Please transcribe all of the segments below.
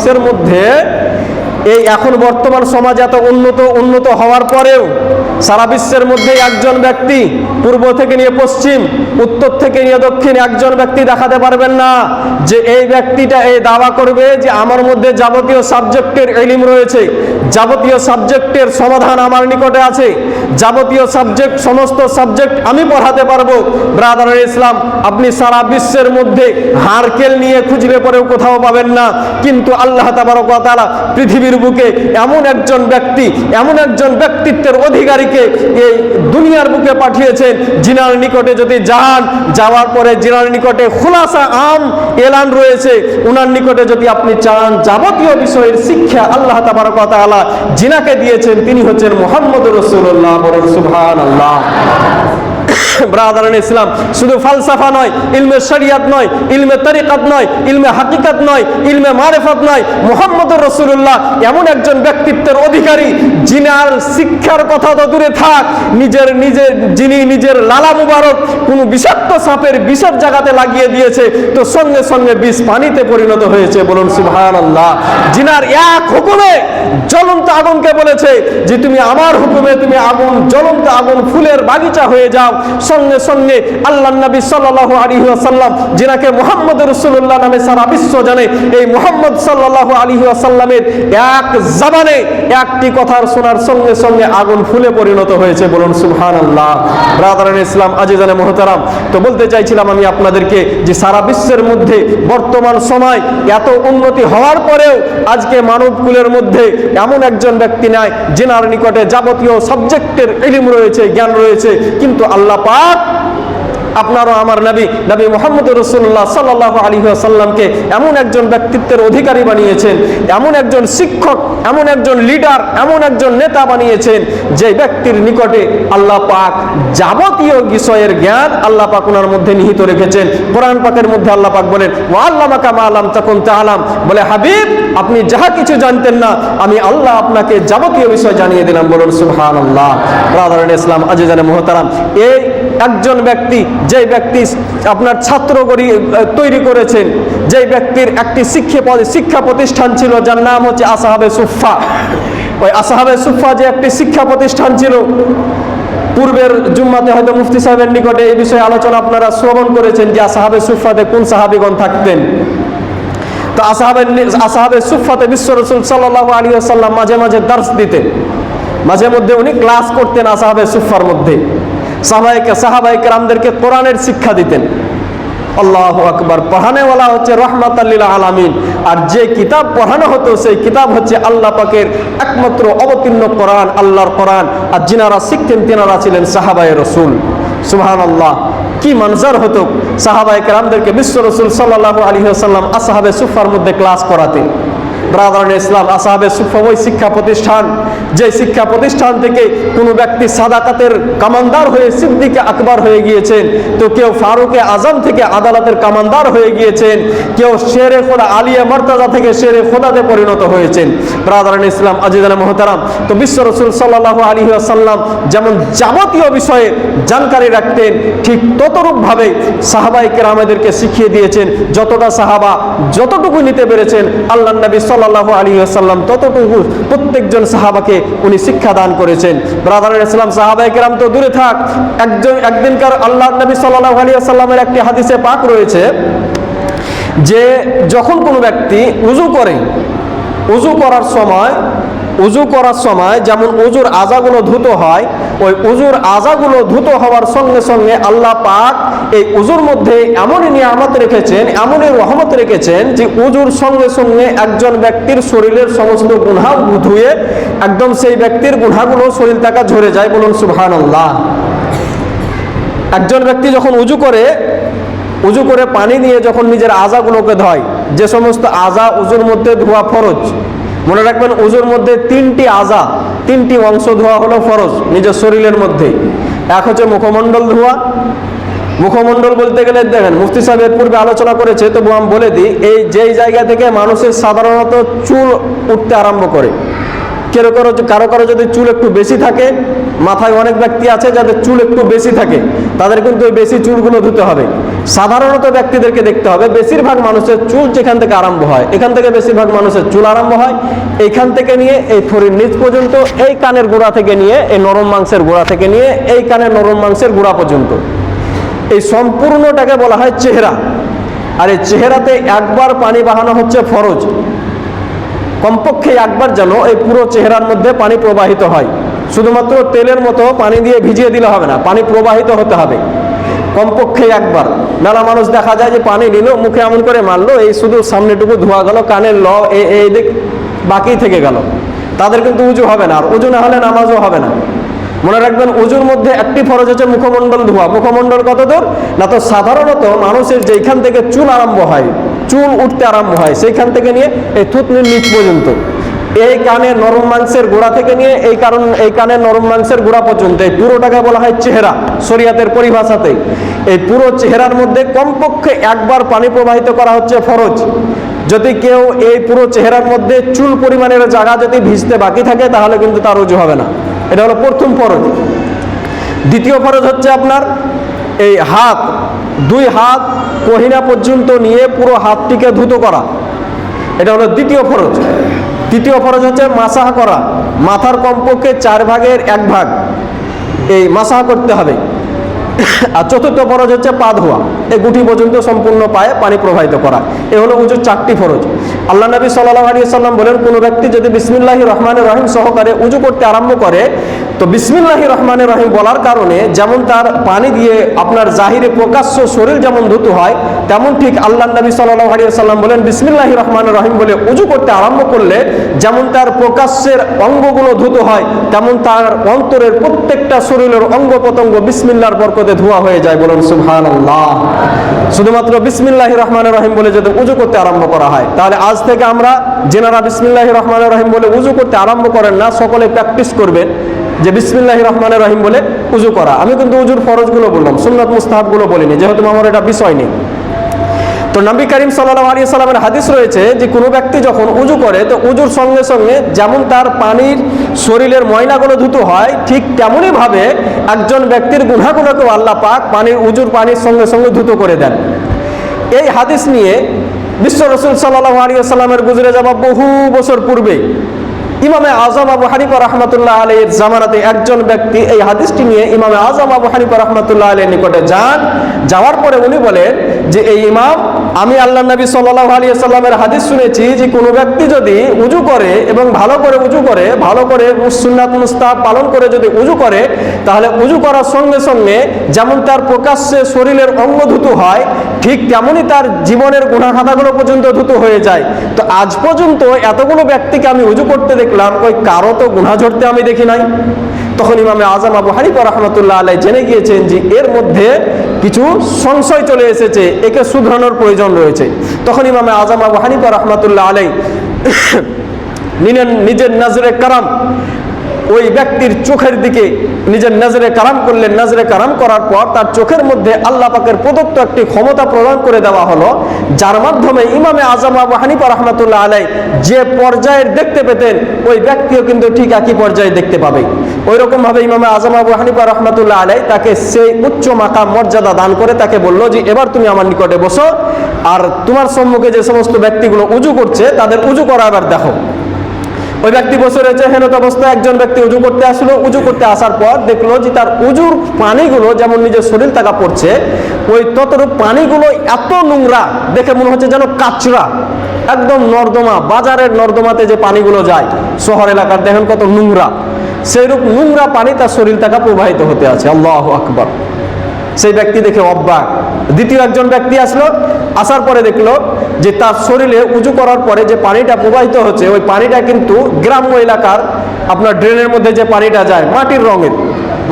বিশ্বের মধ্যে এই এখন বর্তমান সমাজ এত উন্নত উন্নত হওয়ার পরেও সারা বিশ্বের মধ্যে একজন ব্যক্তি পূর্ব থেকে নিয়ে পশ্চিম, উত্তর থেকে নিয়ে দক্ষিণ একজন ব্যক্তি দেখাতে পারবেন না যে এই ব্যক্তিটা এই দাওয়া করবে যে আমার মধ্যে যাবতীয় সাবজেক্টের এলিম রয়েছে, যাবতীয় সাবজেক্টের সমাধান আমার নিকটে আছে, যাবতীয় সাবজেক্ট, সমস্ত সাবজেক্ট আমি পড়াতে পারব। ব্রাদার ইসলাম আপনি সারা বিশ্বের মধ্যে হারকেল নিয়ে খুঁজলে পরেও কোথাও পাবেন না। কিন্তু আল্লাহ তাবারকালা পৃথিবীর বুকে এমন একজন ব্যক্তি, এমন একজন ব্যক্তিত্বের অধিকারীকে এই দুনিয়ার বুকে পাঠিয়েছেন জিনার নিকটে যদি যান, যাওয়ার পরে জিনার নিকটে খুলাসা আম এলান রয়েছে, উনার নিকটে যদি আপনি চান, যাবতীয় বিষয়ের শিক্ষা আল্লাহ তাবারকালা জিনাকে দিয়েছেন, তিনি হচ্ছেন মোহাম্মদ রসুল্লাহ বরং সুবহান আল্লাহ ব্রাদারান ইসলাম শুধু ফালসাফা নয়, ইলমে শরিয়াত নয়, ইলমে তরিকাত নয়, ইলমে হাকিকাত নয়, ইলমে মারেফত নয় মোহাম্মদ রসুল্লাহ এমন একজন ব্যক্তিত্বের অধিকারী যিনার শিক্ষার কথা তো দূরে থাক, নিজের নিজের, যিনি নিজের লালা মুবারক কোনো বিষাক্ত সাপের বিষের জায়গাতে লাগিয়ে দিয়েছে, তো সঙ্গে সঙ্গে বিষ পানিতে পরিণত হয়েছে, বলুন সুবহান আল্লাহ যিনার এক হুকুমে জ্বলন্ত আগুনকে বলেছে যে, তুমি আমার হুকুমে, তুমি আগুন, জ্বলন্ত আগুন ফুলের বাগিচা হয়ে যাও সঙ্গে সঙ্গে আল্লাহ নবী সাল্লাল্লাহু আলাইহি ওয়াসাল্লাম, যিনাকে মুহাম্মদ রাসূলুল্লাহ নামে সারা বিশ্ব জানে, এই মুহাম্মদ সাল্লাল্লাহু আলাইহি ওয়াসাল্লামের এক জবানে একটি কথার শোনার সঙ্গে সঙ্গে আগুন ফুলে পরিণত হয়েছে। বলুন, সুবহানাল্লাহ। ব্রাদারান ইসলাম, আজিজানে মুহতারাম, তো বলতে চাইছিলাম আমি আপনাদেরকে যে সারা বিশ্বের মধ্যে বর্তমান সময় এত উন্নতি হওয়ার পরেও আজকে মানবকুলের মধ্যে এমন একজন ব্যক্তি নাই, যেনার নিকটে যাবতীয় সাবজেক্টের ইলিম রয়েছে, জ্ঞান রয়েছে, কিন্তু আল্লাহ পাক আপনারও আমার নবী নবী মোহাম্মদ রসুল্লাহ সাল্লাহ আলী সাল্লামকে এমন একজন ব্যক্তিত্বের অধিকারী বানিয়েছেন, এমন একজন শিক্ষক, এমন একজন লিডার, এমন একজন নেতা বানিয়েছেন যে ব্যক্তির নিকটে আল্লাহ পাক যাবতীয় বিষয়ের জ্ঞান আল্লাহ পাক ওনার মধ্যে নিহিত রেখেছেন। কোরআন পাকের মধ্যে আল্লাহ পাক বলেন ও আল্লাহ মাকা আলাম তখন তাহলাম বলে, হাবিব, আপনি যাহা কিছু জানতেন না, আমি আল্লাহ আপনাকে যাবতীয় বিষয় জানিয়ে দিলাম। বলুন সুহান আল্লাহ রাধারণ ইসলাম আজিজানে মোহতারাম, এই একজন ব্যক্তি যে ব্যক্তি আপনার ছাত্র তৈরি করেছেন যে ব্যক্তির একটি শিক্ষা শিক্ষা প্রতিষ্ঠান ছিল, যার নাম হচ্ছে আসাহাবে সুফা ওই আসাহাবে সুফা যে একটি শিক্ষা প্রতিষ্ঠান ছিল, পূর্বের জুম্মাতে হয়তো মুফতি সাহেবের নিকটে এই বিষয়ে আলোচনা আপনারা শ্রবণ করেছেন যে আসাহাবে সুফাতে কোন সাহাবিগণ থাকতেন। তো আসাহাবের আসাহাবে সুফাতে বিশ্ব রসুল সাল্লাহ আলী আসাল্লাম মাঝে মাঝে দার্স দিতেন। মাঝে মধ্যে উনি ক্লাস করতেন আসাহাবে সুফার মধ্যে। সাহাবাইকে সাহাবাইকে রামদেরকে কোরআনের শিক্ষা দিতেন। আল্লাহ আকবর। পড়ানেওয়ালা হচ্ছে রহমত আলামিন। আর যে কিতাব পড়ানো হতো, সেই কিতাব হচ্ছে আল্লাহ পাকের একমাত্র অবতীর্ণ কোরআন, আল্লাহর কোরআন। আর যিনারা শিখতেন, তেনারা ছিলেন সাহাবাই রসুল। সুহান আল্লাহ কি মনজার হতো? সাহাবাই কেরামদেরকে বিশ্ব রসুল সাল্লাহ আলী আসাহাবে সুফার মধ্যে ক্লাস করাতেন। ব্রাদারান ইসলাম আসাহাবে সুফা শিক্ষা প্রতিষ্ঠান যে শিক্ষা প্রতিষ্ঠান থেকে কোনো ব্যক্তি সাদাকাতের কামানদার হয়ে সিদ্দিকে আকবর হয়ে গিয়েছেন, তো কেউ ফারুকে আজম থেকে আদালতের কামানদার হয়ে গিয়েছেন, কেউ শেরে খোদা আলিয়া মর্তাজা থেকে শেরে খোদাতে পরিণত হয়েছেন। ব্রাদারান ইসলাম আজিদান মোহতারাম, তো বিশ্ব রসুল সাল্লাহ আলী আসাল্লাম যেমন যাবতীয় বিষয়ে জানকারি রাখতেন, ঠিক ততরূপভাবে সাহাবাই কেরামেদেরকে শিখিয়ে দিয়েছেন, যতটা সাহাবা যতটুকু নিতে পেরেছেন আল্লাহ নবী সাল্লাহ আলী আসাল্লাম ততটুকু প্রত্যেকজন সাহাবাকে উনি শিক্ষা দান করেছেন। ব্রাদার ইসলাম সাহাবাই কেরাম তো দূরে থাক। একজন, একদিনকার আল্লাহ নবী সাল্লাহ আলী আসাল্লামের একটি হাদিসে পাক রয়েছে যে যখন কোনো ব্যক্তি উজু করে উজু করার সময় উজু করার সময় যেমন উজুর আজাগুলো ধুত হয়, ওই উজুর আজাগুলো ধুত হওয়ার সঙ্গে সঙ্গে আল্লাহ পাক এই উজুর মধ্যে এমনই নিয়ামত রেখেছেন, এমনই রহমত রেখেছেন যে উজুর সঙ্গে সঙ্গে একজন ব্যক্তির শরীরের সমস্ত গুণা ধুয়ে একদম সেই ব্যক্তির গুণাগুলো শরীর থেকে ঝরে যায় বলুন সুবহান আল্লাহ একজন ব্যক্তি যখন উজু করে উজু করে পানি দিয়ে যখন নিজের আজাগুলোকে ধয়, যে সমস্ত আজা উজুর মধ্যে ধোয়া ফরজ মনে রাখবেন উজুর মধ্যে তিনটি আজা, তিনটি অংশ ধোয়া হলো ফরজ, নিজের শরীরের মধ্যে। এক হচ্ছে মুখমণ্ডল ধোয়া। মুখমণ্ডল বলতে গেলে দেখেন, মুফতি সাহেবের পূর্বে আলোচনা করেছে তবু আমি বলে দিই, এই যেই জায়গা থেকে মানুষের সাধারণত চুল উঠতে আরম্ভ করে, কেরো কারও কারও কারও যদি চুল একটু বেশি থাকে, মাথায় অনেক ব্যক্তি আছে যাদের চুল একটু বেশি থাকে, তাদের কিন্তু ওই বেশি চুলগুলো ধুতে হবে। সাধারণত ব্যক্তিদেরকে দেখতে হবে, বেশিরভাগ মানুষের চুল যেখান থেকে আরম্ভ হয়, এখান থেকে বেশিরভাগ মানুষের চুল আরম্ভ হয়, এইখান থেকে নিয়ে এই থরির নিচ পর্যন্ত, এই কানের গোড়া থেকে নিয়ে এই নরম মাংসের গোড়া থেকে নিয়ে এই কানের নরম মাংসের গোড়া পর্যন্ত। এই সম্পূর্ণটাকে বলা হয় চেহারা। আর এই চেহারাতে একবার পানি বাহানো হচ্ছে ফরজ। কমপক্ষে একবার যেন এই পুরো চেহারার মধ্যে পানি প্রবাহিত হয়। শুধুমাত্র তেলের মতো পানি দিয়ে ভিজিয়ে দিলে হবে না, পানি প্রবাহিত হতে হবে। কমপক্ষে একবার। মেলা মানুষ দেখা যায় যে পানি নিল, মুখে এমন করে মারলো, এই শুধু সামনেটুকু ধোয়া গেল, কানের ল এই দিক বাকি থেকে গেল। তাদের কিন্তু উজু হবে না, আর উজু না হলে নামাজও হবে না। মনে রাখবেন, উজুর মধ্যে একটি ফরজ হচ্ছে মুখমণ্ডল ধোয়া। মুখমণ্ডল কত দূর? না তো সাধারণত মানুষের যেখান থেকে চুল আরম্ভ হয়, চুল উঠতে আরম্ভ হয়, সেইখান থেকে নিয়ে এই থুতনির নিচ পর্যন্ত। এই কানে নরম মাংসের গোড়া থেকে নিয়ে এই কারণ এই কানে নরম মাংসের গোড়া পর্যন্ত, এই পুরোটাকে বলা হয় চেহারা শরিয়াতের পরিভাষাতে এই পুরো চেহারার মধ্যে কমপক্ষে একবার পানি প্রবাহিত করা হচ্ছে ফরজ। যদি কেউ এই পুরো চেহারার মধ্যে চুল পরিমাণের জায়গা যদি ভিজতে বাকি থাকে, তাহলে কিন্তু তার উজু হবে না। এটা হলো প্রথম ফরজ। দ্বিতীয় ফরজ হচ্ছে আপনার এই হাত। দুই হাত কহিনা পর্যন্ত নিয়ে পুরো হাতটিকে ধুতো করা। এটা হলো দ্বিতীয় ফরজ। তৃতীয় ফরজ হচ্ছে মাসাহ করা। মাথার কমপক্ষে চার ভাগের এক ভাগ এই মাসাহ করতে হবে। আর চতুর্থ ফরজ হচ্ছে পা ধোয়া এই গুটি পর্যন্ত সম্পূর্ণ পায়ে পানি প্রবাহিত করা। এ হলো উজুর চারটি ফরজ। আল্লাহ নবী সাল্লাহ আলী সাল্লাম বলেন, কোনো ব্যক্তি যদি বিসমিল্লাহি রহমান রহিম সহকারে উজু করতে আরম্ভ করে তো বিসমিল্লাহি রহমানের রহিম বলার কারণে যেমন তার পানি দিয়ে আপনার জাহিরে প্রকাশ্য শরীর যেমন ধুত হয়, তেমন ঠিক আল্লাহ নবী সাল্লাহ আলী সাল্লাম বলেন বিসমিল্লাহি রহমানের রহিম বলে উজু করতে আরম্ভ করলে যেমন তার প্রকাশ্যের অঙ্গগুলো ধুত হয়, তেমন তার অন্তরের প্রত্যেকটা শরীরের অঙ্গ প্রত্যঙ্গ বিসমিল্লার বরকতে ধোয়া হয়ে যায় বলুন সুবহান আল্লাহ শুধুমাত্র বিসমিল্লাহ রহমান রহিম বলে যদি উজু করতে আরম্ভ করা হয়, তাহলে আজ থেকে আমরা যেনারা বিসমিল্লাহ রহমান রহিম বলে উজু করতে আরম্ভ করেন না, সকলে প্র্যাকটিস করবেন যে বিসমিল্লাহ রহমান রহিম বলে উজু করা। আমি কিন্তু উজুর ফরজগুলো বললাম, সুন্নত মুস্তাহাবগুলো বলিনি, যেহেতু আমার এটা বিষয় নেই। তো নবী করিম সাল্লাহ আলী সাল্লামের হাদিস রয়েছে যে কোনো ব্যক্তি যখন উজু করে, তো উজুর সঙ্গে সঙ্গে যেমন তার পানির শরীরের ময়লাগুলো ধুত হয়, ঠিক তেমনই ভাবে একজন ব্যক্তির গুণাগুলোকেও আল্লাহ পাক পানির উজুর পানির সঙ্গে সঙ্গে ধুত করে দেন। এই হাদিস নিয়ে বিশ্ব রসুল সাল্লাহ আলী সাল্লামের গুজরে যাওয়া বহু বছর পূর্বে ইমামে আজম আবু হানিফা রহমতুল্লাহ আলীর জামানাতে একজন ব্যক্তি এই হাদিসটি নিয়ে ইমামে আজম আবু হানিফা রহমতুল্লাহ আলীর নিকটে যান। যাওয়ার পরে উনি বলেন যে, এই ইমাম, আমি আল্লাহ নবী সাল্লাহ আলী সাল্লামের হাদিস শুনেছি যে, কোনো ব্যক্তি যদি উজু করে এবং ভালো করে উজু করে, ভালো করে সুন্নাত মুস্তাহ পালন করে যদি উজু করে, তাহলে উজু করার সঙ্গে সঙ্গে যেমন তার প্রকাশ্যে শরীরের অঙ্গ ধুত হয়, ঠিক তেমনই তার জীবনের গুণাখাতাগুলো পর্যন্ত ধুত হয়ে যায়। তো আজ পর্যন্ত এতগুলো ব্যক্তিকে আমি উজু করতে দেখলাম ওই কারও তো গুণা ঝরতে আমি দেখি নাই। তখন ইমামে আজম আবু হানিফা রহমতুল্লাহ আলাই জেনে গিয়েছেন যে এর মধ্যে কিছু সংশয় চলে এসেছে, একে শুধরানোর প্রয়োজন রয়েছে। তখন ইমামে আজম আবু হানিফা রহমতুল্লাহ আলাই নিলেন নিজের নজরে কারাম। ওই ব্যক্তির চোখের দিকে নিজের নজরে কারাম করলেন নজরে কারাম করার পর তার চোখের মধ্যে আল্লাহ পাকের প্রদত্ত একটি ক্ষমতা প্রদান করে দেওয়া হলো, যার মাধ্যমে ইমামে আজম আবু হানিফা রহমতুল্লাহ আলাই যে পর্যায়ের দেখতে পেতেন, ওই ব্যক্তিও কিন্তু ঠিক একই পর্যায়ে দেখতে পাবে। ওই রকম ভাবে ইমামে আজম আবু হানিফা রহমতুল্লাহ আলাই তাকে সেই উচ্চ মাকাম মর্যাদা দান করে তাকে বলল যে, এবার তুমি আমার নিকটে বসো, আর তোমার সম্মুখে যে সমস্ত ব্যক্তিগুলো উজু করছে, তাদের উজু করা এবার দেখো। ওই ব্যক্তি বসে রয়েছে, হেনত অবস্থায় একজন ব্যক্তি উজু করতে আসলো। উজু করতে আসার পর দেখল যে তার উজুর পানিগুলো যেমন নিজের শরীর টাকা পড়ছে, ওই ততটুক পানিগুলো এত নোংরা, দেখে মনে হচ্ছে যেন কাচরা, একদম নর্দমা, বাজারের নর্দমাতে যে পানিগুলো যায়, শহর এলাকার দেখেন কত নোংরা। সেইরূপ নোংরা পানি তার শরীর টাকা প্রবাহিত হতে আছে। আল্লাহ আকবর। সেই ব্যক্তি দেখে অবাক। দ্বিতীয় একজন ব্যক্তি আসলো, আসার পরে দেখল যে তার শরীরে উঁচু করার পরে যে পানিটা প্রবাহিত হচ্ছে, ওই পানিটা কিন্তু গ্রাম্য এলাকার আপনার ড্রেনের মধ্যে যে পানিটা যায়, মাটির রঙের,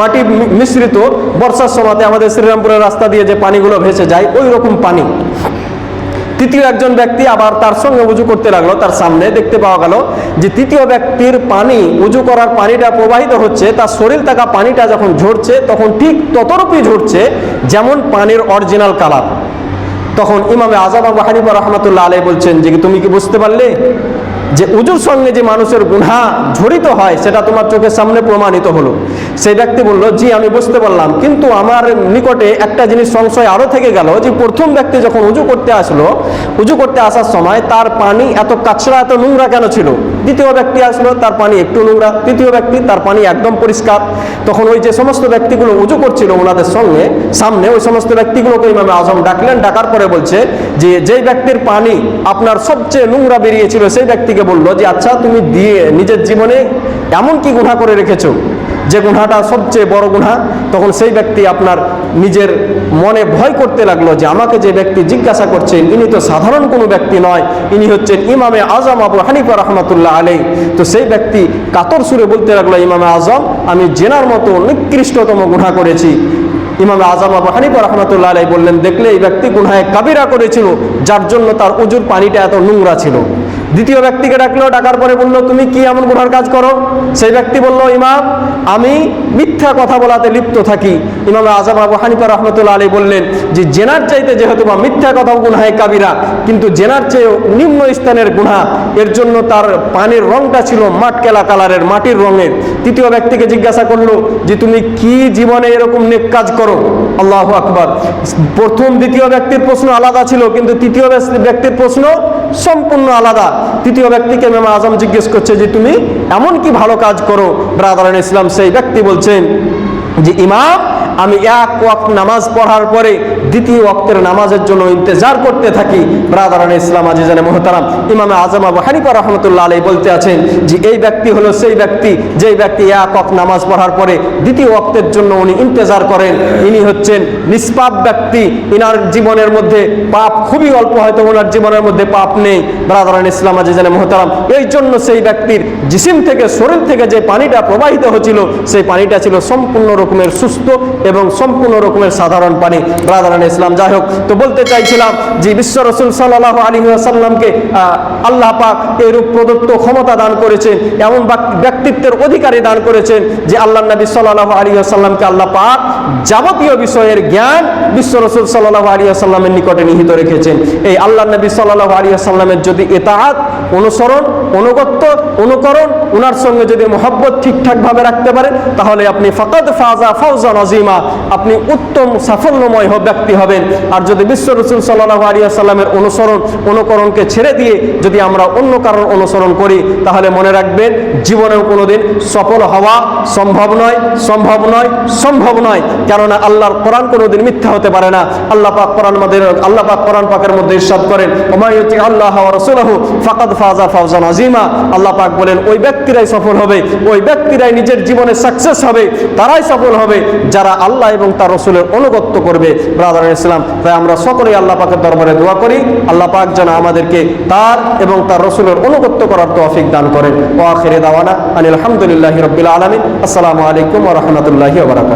মাটি মিশ্রিত, বর্ষার সময়তে আমাদের শ্রীরামপুরের রাস্তা দিয়ে যে পানিগুলো ভেসে যায় ওই রকম পানি। তৃতীয় একজন ব্যক্তি আবার তার সঙ্গে উজু করতে লাগল, তার সামনে দেখতে পাওয়া গেল যে তৃতীয় ব্যক্তির পানি উজু করার পানিটা প্রবাহিত হচ্ছে, তার শরীর থাকা পানিটা যখন ঝরছে, তখন ঠিক ততরূপই ঝরছে যেমন পানির অরিজিনাল কালার তখন ইমামে আজাম আবু হানিফা রহমতুল্লাহ আলাই বলছেন, যে তুমি কি বুঝতে পারলে? যে উজুর সঙ্গে যে মানুষের গুণা জড়িত হয়, সেটা তোমার চোখের সামনে প্রমাণিত হলো। সেই ব্যক্তি বলল, জি, আমি বুঝতে পারলাম। কিন্তু আমার নিকটে একটা জিনিস সংশয় আরও থেকে গেল যে প্রথম ব্যক্তি যখন উজু করতে আসলো, উজু করতে আসার সময় তার পানি এত কাছড়া এত নোংরা কেন ছিল? দ্বিতীয় ব্যক্তি আসলো, তার পানি একটু নোংরা। তৃতীয় ব্যক্তি, তার পানি একদম পরিষ্কার। তখন ওই যে সমস্ত ব্যক্তিগুলো উজু করছিল ওনাদের সঙ্গে, সামনে ওই সমস্ত ব্যক্তিগুলোকে ইমামে আজম ডাকলেন, ডাকার পরে বলছে যে, যেই ব্যক্তির পানি আপনার সবচেয়ে নোংরা বেরিয়েছিল, সেই ব্যক্তিকে বলল যে আচ্ছা তুমি দিয়ে নিজের জীবনে এমন কি গুণা করে রেখেছো? যে গুণাটা সবচেয়ে বড় গুণা তখন সেই ব্যক্তি আপনার নিজের মনে ভয় করতে লাগল যে আমাকে যে ব্যক্তি জিজ্ঞাসা করছেন, ইনি তো সাধারণ কোনো ব্যক্তি নয়, ইনি হচ্ছেন ইমামে আজম আবু হানিফা রহমতুল্লাহ আলী তো সেই ব্যক্তি কাতর সুরে বলতে লাগল, ইমামে আজম, আমি জেনার মতো নিকৃষ্টতম গুণা করেছি। ইমাম আজম আবু হানিফা রহমতুল্লাহ আলাই বললেন, দেখলে এই ব্যক্তি গুনায় কাবিরা করেছিল, যার জন্য তার উজুর পানিটা এত নোংরা ছিল। দ্বিতীয় ব্যক্তিকে ডাকলো, ডাকার পরে বলল, তুমি কি এমন গুনার কাজ করো? সেই ব্যক্তি বলল, ইমাম, আমি মিথ্যা কথা বলাতে লিপ্ত থাকি। ইমাম আজম আবু হানিফা রহমতুল্লাহ আলী বললেন, যে জেনার চাইতে যেহেতু বা মিথ্যা কথা গুনায় কাবিরা, কিন্তু জেনার চেয়ে নিম্ন স্থানের গুণা এর জন্য তার পানির রংটা ছিল মাটকেলা কালারের, মাটির রঙের। তৃতীয় ব্যক্তিকে জিজ্ঞাসা করল, যে তুমি কি জীবনে এরকম নেক কাজ করো? আল্লাহ আকবার। প্রথম, দ্বিতীয় ব্যক্তির প্রশ্ন আলাদা ছিল, কিন্তু তৃতীয় ব্যক্তির প্রশ্ন সম্পূর্ণ আলাদা। তৃতীয় ব্যক্তিকে মেমা আজম জিজ্ঞেস করছে যে, তুমি এমন কি ভালো কাজ করো ব্রাদারান ইসলাম সেই ব্যক্তি বলছেন যে, ইমাম আমি এক ওয়াক্ত নামাজ পড়ার পরে দ্বিতীয় ওয়াক্তের নামাজের জন্য ইন্তজার করতে থাকি। ব্রাদারান ইসলাম আজিজানে মোহতারাম, ইমামে আজম আবু হানিফা রহমতুল্লাহ আলাই বলতে আছেন যে, এই ব্যক্তি হলো সেই ব্যক্তি, যেই ব্যক্তি এক ওয়াক্ত নামাজ পড়ার পরে দ্বিতীয় ওয়াক্তের জন্য উনি ইন্তজার করেন। ইনি হচ্ছেন নিষ্পাপ ব্যক্তি, ইনার জীবনের মধ্যে পাপ খুবই অল্প, হয়তো ওনার জীবনের মধ্যে পাপ নেই। ব্রাদারান ইসলাম আজিজানে মোহতারাম, এই জন্য সেই ব্যক্তির জিসিম থেকে, শরীর থেকে যে পানিটা প্রবাহিত হচ্ছিল, সেই পানিটা ছিল সম্পূর্ণ রকমের সুস্থ এবং সম্পূর্ণ রকমের সাধারণ পানি। ব্রাদারান ইসলাম, যাই হোক, তো বলতে চাইছিলাম যে বিশ্ব রসুল সাল্লাহ আলী সাল্লামকে আল্লাহ পাক এরূপ প্রদত্ত ক্ষমতা দান করেছেন, এমন ব্যক্তিত্বের অধিকারী দান করেছেন যে আল্লাহ নবী সাল্লাহ আলী সাল্লামকে আল্লাহ পাক যাবতীয় বিষয়ের জ্ঞান বিশ্ব রসুল সাল্লাহ আলী সাল্লামের নিকটে নিহিত রেখেছেন। এই আল্লাহ নবী সাল্লাহ আলী সাল্লামের যদি এতাহাত অনুসরণ, অনুগত্য, অনুকরণ ওনার সঙ্গে যদি মোহাব্বত ঠিকঠাকভাবে রাখতে পারেন তাহলে আপনি ফকদ ফাজা ফৌজা নজিমা আপনি উত্তম সাফল্যময় ব্যক্তি হবেন। আর যদি বিশ্ব রসুল সাল্লাহ আলিয়া সাল্লামের অনুসরণ, অনুকরণকে ছেড়ে দিয়ে যদি আমরা অন্য কারণ অনুসরণ করি, তাহলে মনে রাখবেন, জীবনেও কোনোদিন সফল হওয়া সম্ভব নয় সম্ভব নয় সম্ভব নয়। কেননা আল্লাহর কোরআন কোনোদিন মিথ্যা হতে পারে না। আল্লাহ পাক কোরআন মধ্যে, আল্লাহ পাক কোরআন পাকের মধ্যে ইরশাদ করেন ওমায়ুতি আল্লাহ রসুলাহু ফাকাদ ফাজা ফাউজান আজিমা আল্লাহ পাক বলেন, ওই ব্যক্তিরাই সফল হবে, ওই ব্যক্তিরাই নিজের জীবনে সাকসেস হবে, তারাই সফল হবে। যারা আল্লাহ এবং তার রসুলের অনুগত্য করবে। ব্রাদার ইসলাম তাই আমরা সকলেই আল্লাহ পাকের দরবারে দোয়া করি। আল্লাহ পাক যেন আমাদেরকে তার এবং তার রসুলের অনুগত্য করার তৌফিক দান করেন। ও আখিরে দাওয়ানা আনিল আলহামদুলিল্লাহ রবিল আলমিন। আসসালামু আলাইকুম রাহমাতুল্লাহি ওয়া বারাকাতুহু।